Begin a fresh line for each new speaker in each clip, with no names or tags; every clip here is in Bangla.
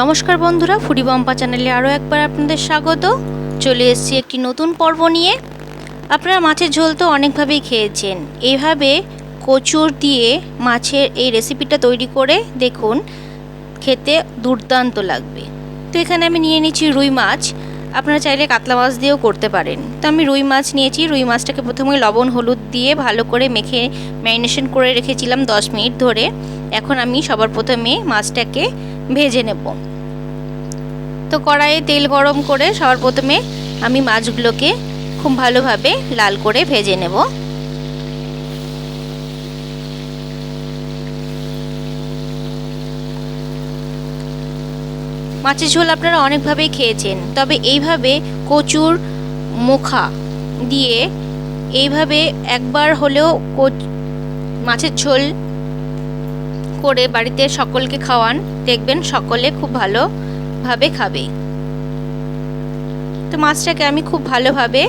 নমস্কার বন্ধুরা, ফুডি বম্পা চ্যানেলে আরও একবার আপনাদের স্বাগত। চলে এসেছি একটি নতুন পর্ব নিয়ে। আপনারা মাছের ঝোল তো অনেকভাবেই খেয়েছেন। এইভাবে কচুর দিয়ে মাছের এই রেসিপিটা তৈরি করে দেখুন, খেতে দুর্দান্ত লাগবে। তো এখানে আমি নিয়ে নিচ্ছি রুই মাছ। আপনারা চাইলে কাতলা মাছ দিয়েও করতে পারেন। তো আমি রুই মাছ নিয়েছি। রুই মাছটাকে প্রথমে লবণ, হলুদ দিয়ে ভালো করে মেখে, ম্যারিনেশন করে রেখেছিলাম দশ মিনিট ধরে। এখন আমি সবার প্রথমে মাছটাকে ভেজে নেব। তো কড়াইয়ে তেল গরম করে সবার প্রথমে আমি মাছগুলোকে খুব ভালোভাবে লাল করে ভেজে নেব। মাছের ঝোল আপনারা অনেকভাবেই খেয়েছেন, তবে এইভাবে কচুর মুখা দিয়ে এইভাবে একবার হলেও মাছের ঝোল করে বাড়িতে সকলকে খাওয়ান। দেখবেন সকলে খুব ভালোভাবে খাবে। তো মাছটাকে আমি খুব ভালোভাবে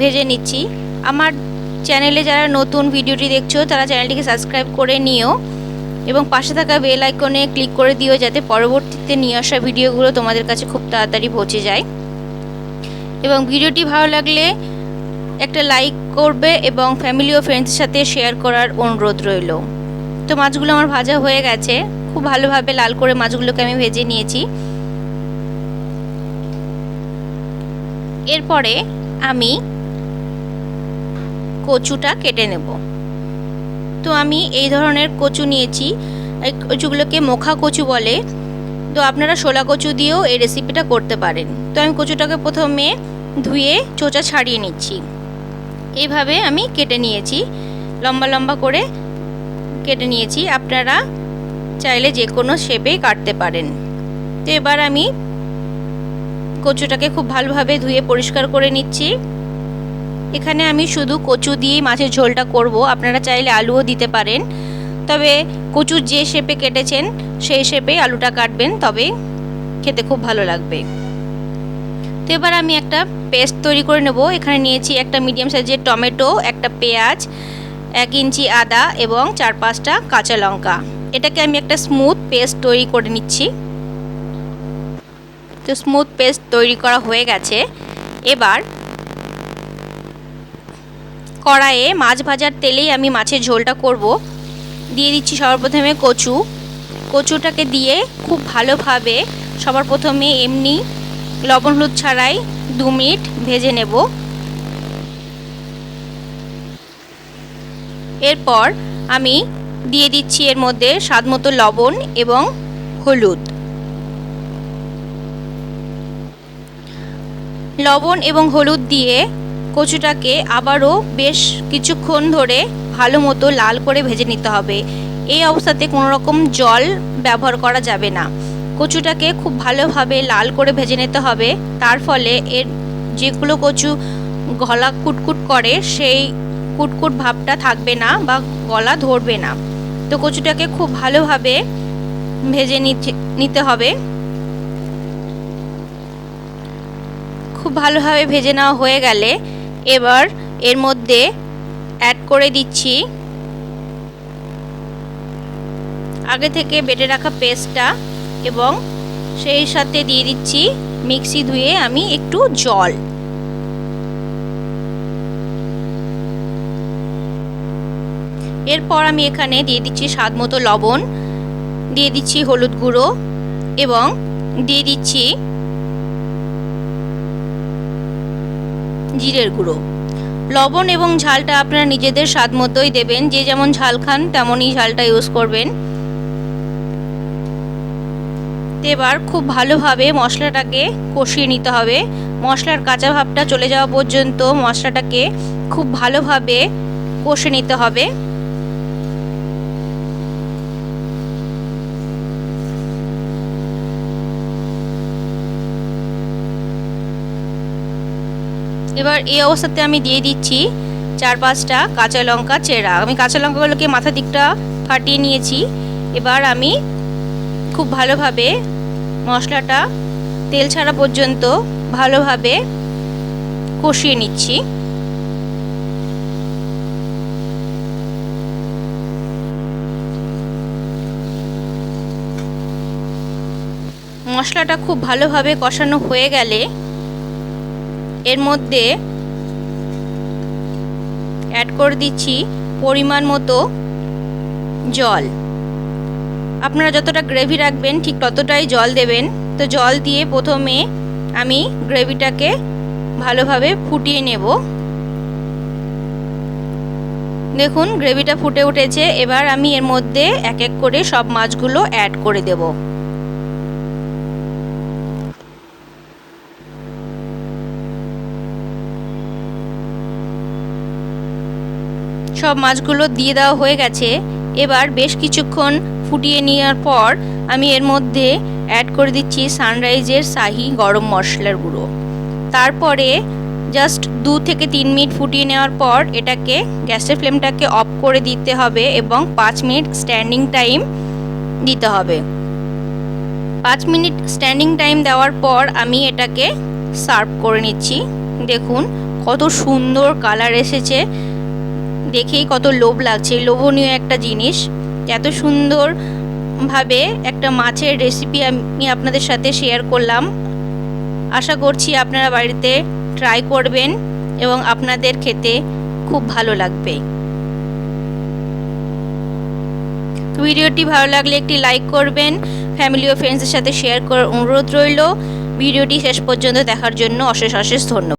ভেজে নিচ্ছি। আমার চ্যানেলে যারা নতুন ভিডিওটি দেখছ, তারা চ্যানেলটিকে সাবস্ক্রাইব করে নিও এবং পাশে থাকা বেল আইকনে ক্লিক করে দিও যাতে পরবর্তীতে নিয়ে আসা ভিডিওগুলো তোমাদের কাছে খুব তাড়াতাড়ি পৌঁছে যায়। এবং ভিডিওটি ভালো লাগলে একটা লাইক করবে এবং ফ্যামিলি ও ফ্রেন্ডসের সাথে শেয়ার করার অনুরোধ রইল। তো মাছগুলো আমার ভাজা হয়ে গেছে। খুব ভালোভাবে লাল করে মাছগুলোকে আমি ভেজে নিয়েছি। এরপরে আমি কচুটা কেটে নেব। তো আমি এই ধরনের কচু নিয়েছি। এই কচুগুলোকে মোখা কচু বলে। তো আপনারা শোলা কচু দিয়েও এই রেসিপিটা করতে পারেন। তো আমি কচুটাকে প্রথমে ধুয়ে চোচা ছাড়িয়ে নিচ্ছি। এইভাবে আমি কেটে নিয়েছি। লম্বা লম্বা করে কেটে নিয়েছি, আপনারা চাইলে যে কোনো শেপেই কাটতে পারেন। তো এবার আমি কচুটাকে খুব ভালোভাবে ধুয়ে পরিষ্কার করে নিচ্ছি। এখানে আমি শুধু কচু দিয়েই মাছের ঝোলটা করব, আপনারা চাইলে আলুও দিতে পারেন। তবে কচুর যে শেপে কেটেছেন, সেই শেপে আলুটা কাটবেন, তবে খেতে খুব ভালো লাগবে। তো এবার আমি একটা পেস্ট তৈরি করে নেব। এখানে নিয়েছি একটা মিডিয়াম সাইজের টমেটো, একটা পেঁয়াজ এক ইঞ্চি আদা এবং চার পাঁচটা কাঁচা লঙ্কা। এটাকে আমি একটা স্মুথ পেস্ট তৈরি করে নিচ্ছি। তো স্মুথ পেস্ট তৈরি করা হয়ে গেছে। এবার কড়াইয়ে মাছ ভাজার তেলেই আমি মাছের ঝোলটা করব। দিয়ে দিচ্ছি সবার প্রথমে কচু। কচুটাকে দিয়ে খুব ভালোভাবে সবার প্রথমে এমনি লবণ হলুদ ছাড়াই দু মিনিট ভেজে নেব। এরপর আমি দিয়ে দিচ্ছি এর মধ্যে স্বাদ মতো লবণ এবং হলুদ। লবণ এবং হলুদ দিয়ে কচুটাকে আবারও বেশ কিছুক্ষণ ধরে ভালো মতো লাল করে ভেজে নিতে হবে। এই অবস্থাতে কোনো রকম জল ব্যবহার করা যাবে না। কচুটাকে খুব ভালোভাবে লাল করে ভেজে নিতে হবে। তার ফলে এর যেগুলো কচু গলা কুটকুট করে সেই কুটকুট ভাবটা থাকবে না বা গলা ধরবে না। তো কচুটাকে খুব ভালোভাবে ভেজে নিতে হবে। খুব ভালোভাবে ভেজে নেওয়া হয়ে গেলে এবার এর মধ্যে অ্যাড করে দিচ্ছি আগে থেকে বেটে রাখা পেস্টটা এবং সেই সাথে দিয়ে দিচ্ছি মিক্সি ধুয়ে আমি একটু জল। এরপর আমি এখানে দিয়ে দিচ্ছি স্বাদ মতো লবণ, দিয়ে দিচ্ছি হলুদ গুঁড়ো এবং দিয়ে দিচ্ছি জিরের গুঁড়ো। লবণ এবং ঝালটা আপনারা নিজেদের স্বাদ মতোই দেবেন, যে যেমন ঝাল খান তেমনই ঝালটা ইউজ করবেন। এবার খুব ভালোভাবে মশলাটাকে কষিয়ে নিতে হবে। মশলার কাঁচা ভাবটা চলে যাওয়া পর্যন্ত মশলাটাকে খুব ভালোভাবে কষে নিতে হবে। এবার এই অবস্থাতে আমি দিয়ে দিচ্ছি চার পাঁচটা কাঁচা লঙ্কা চেরা। আমি কাঁচা লঙ্কাগুলোকে মাথা দিকটা ফাটিয়ে নিয়েছি। এবার আমি খুব ভালোভাবে মশলাটা তেল ছাড়া পর্যন্ত ভালোভাবে কষিয়ে নিচ্ছি। মশলাটা খুব ভালোভাবে কষানো হয়ে গেলে এর মধ্যে অ্যাড করে দিচ্ছি পরিমাণ মতো জল। আপনারা যতটা গ্রেভি রাখবেন, ঠিক ততটাই জল দেবেন। তো জল দিয়ে প্রথমে আমি গ্রেভিটাকে ভালোভাবে ফুটিয়ে নেব। দেখুন গ্রেভিটা ফুটে উঠেছে। এবার আমি এর মধ্যে এক এক করে সব মাছগুলো অ্যাড করে দেব। সব মাছগুলো দিয়ে দেওয়া হয়ে গেছে। এবার বেশ কিছুক্ষণ ফুটিয়ে নেওয়ার পর আমি এর মধ্যে অ্যাড করে দিচ্ছি সানরাইজের শাহি গরম মশলার গুঁড়ো। তারপরে জাস্ট দু থেকে তিন মিনিট ফুটিয়ে নেওয়ার পর এটাকে গ্যাসের ফ্লেমটাকে অফ করে দিতে হবে এবং পাঁচ মিনিট স্ট্যান্ডিং টাইম দিতে হবে। পাঁচ মিনিট স্ট্যান্ডিং টাইম দেওয়ার পর আমি এটাকে সার্ভ করে নিচ্ছি। দেখুন কত সুন্দর কালার এসেছে। দেখেই কত লোভ লাগছে। লোভনীয় একটা জিনিস। এত সুন্দরভাবে একটা মাছের রেসিপি আমি আপনাদের সাথে শেয়ার করলাম। আশা করছি আপনারা বাড়িতে ট্রাই করবেন এবং আপনাদের খেতে খুব ভালো লাগবে। ভিডিওটি ভালো লাগলে একটি লাইক করবেন। ফ্যামিলি ও ফ্রেন্ডসের সাথে শেয়ার করার অনুরোধ রইল। ভিডিওটি শেষ পর্যন্ত দেখার জন্য অশেষ অশেষ ধন্যবাদ।